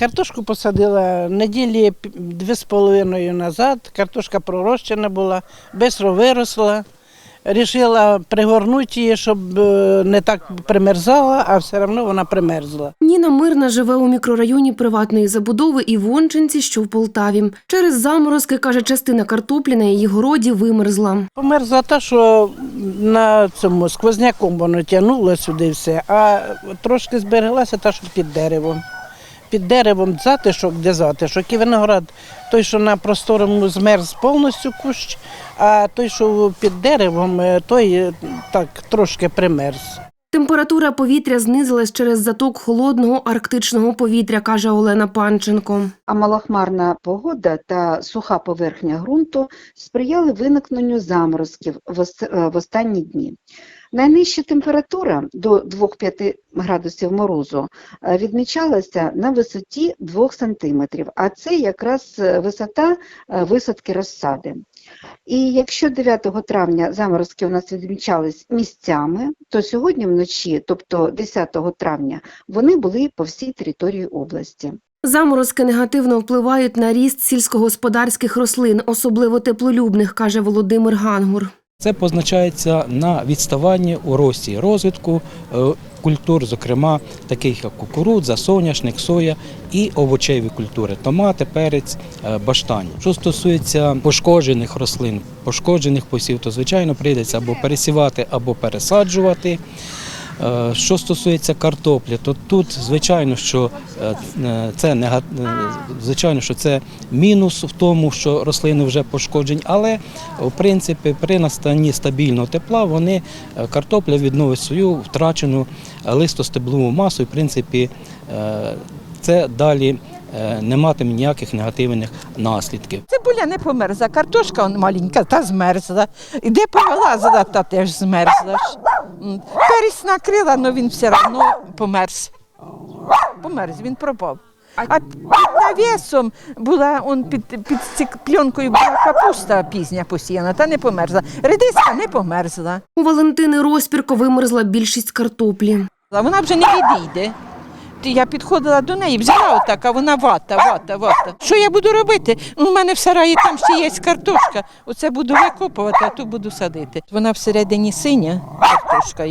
Картошку посадила неділі дві з половиною назад. Картошка пророщена була, швидко виросла. Рішила пригорнути її, щоб е, не так примерзала, а все одно вона примерзла. Ніна Мирна живе у мікрорайоні приватної забудови Івончинці, що в Полтаві. Через заморозки, каже, частина картоплі на її городі вимерзла. Померзла та, що на цьому сквозняком воно тягнуло сюди все, а трошки збереглася та, що під деревом. Під деревом затишок, де затишок. І виноград, той, що на просторому змерз повністю кущ, а той, що під деревом, е, той е, так трошки примерз. Температура повітря знизилась через заток холодного арктичного повітря, каже Олена Панченко. А малохмарна погода та суха поверхня ґрунту сприяли виникненню заморозків в е, в останні дні. Найнижча температура до 2-5 градусів морозу е, відмічалася на висоті 2 см, а це якраз е, висота е, висадки розсади. І якщо 9 травня заморозки у нас відмічались місцями, то сьогодні вночі, тобто 10 травня, вони були по всій території області. Заморозки негативно впливають на ріст сільськогосподарських рослин, особливо теплолюбних, каже Володимир Гангур. Це позначається на відставанні у рості розвитку е, культур, зокрема таких як кукурудза, соняшник, соя і овочеві культури томати, перець, е, баштані. Що стосується пошкоджених рослин, пошкоджених посів, то звичайно прийдеться або пересівати, або пересаджувати. Е, Що стосується картоплі, то тут звичайно, що е, е, це не звичайно, що це мінус в тому, що рослини вже пошкоджені, але в принципі при настанні стабільного тепла вони картопля відновить свою втрачену листостеблову масу. І в принципі це далі не матиме ніяких негативних наслідків. Цибуля не померзла, картошка он маленька, та змерзла. І де повилазила, та теж змерзла. Перець накрила, але він все одно померз. Померз, він пропав. А під навісом була он під, під пленкою була капуста пізня посіяна, та не померзла. Редиска не померзла. У Валентини Розпірко вимерзла більшість картоплі. Вона вже не відійде. Я підходила до неї, взяла отак, а вона вата, вата, вата. Що я буду робити? У мене в сараї там ще є картошка. Оце буду викопувати, а ту буду садити. Вона всередині синя картошка,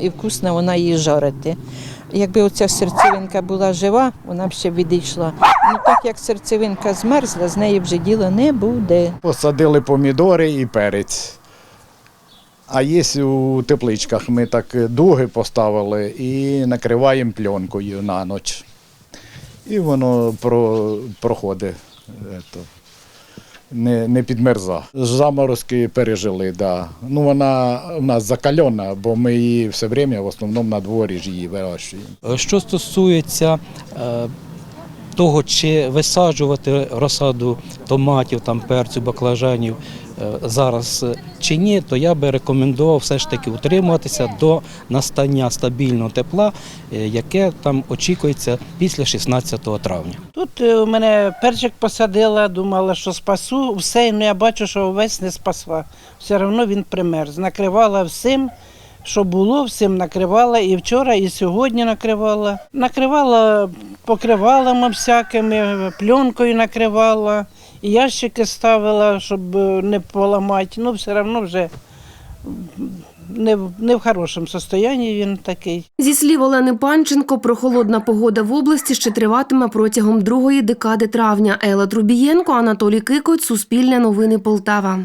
і вкусна вона її жарити. Якби оця серцевинка була жива, вона б ще відійшла. Ну так як серцевинка змерзла, з неї вже діла не буде. Посадили помідори і перець. А є у тепличках ми так дуги поставили і накриваємо пленкою на ніч. І воно про, проходить. ето, Не, не підмерза. Заморозки пережили, да. Ну вона у нас закальона, бо ми її все время в основному на дворі ж її вирощуємо. Е, Що стосується е, того, чи висаджувати розсаду томатів, там, перцю, баклажанів е, зараз е, чи ні, то я би рекомендував все ж таки утримуватися до настання стабільного тепла, е, яке там очікується після 16 травня. Тут е, у мене перчик посадила, думала, що спасу все, але я бачу, що увесь не спасла. Все одно він примерз. Накривала всім, що було, всім накривала і вчора, і сьогодні накривала. Накривала покривалами всякими, пленкою накривала, ящики ставила, щоб е, не поламати. Ну, все одно вже не, в- не в хорошому стані він такий. Зі слів Олени Панченко, прохолодна погода в області ще триватиме протягом другої декади травня. Елла Трубієнко, Анатолій Кикоць, Суспільне новини Полтава.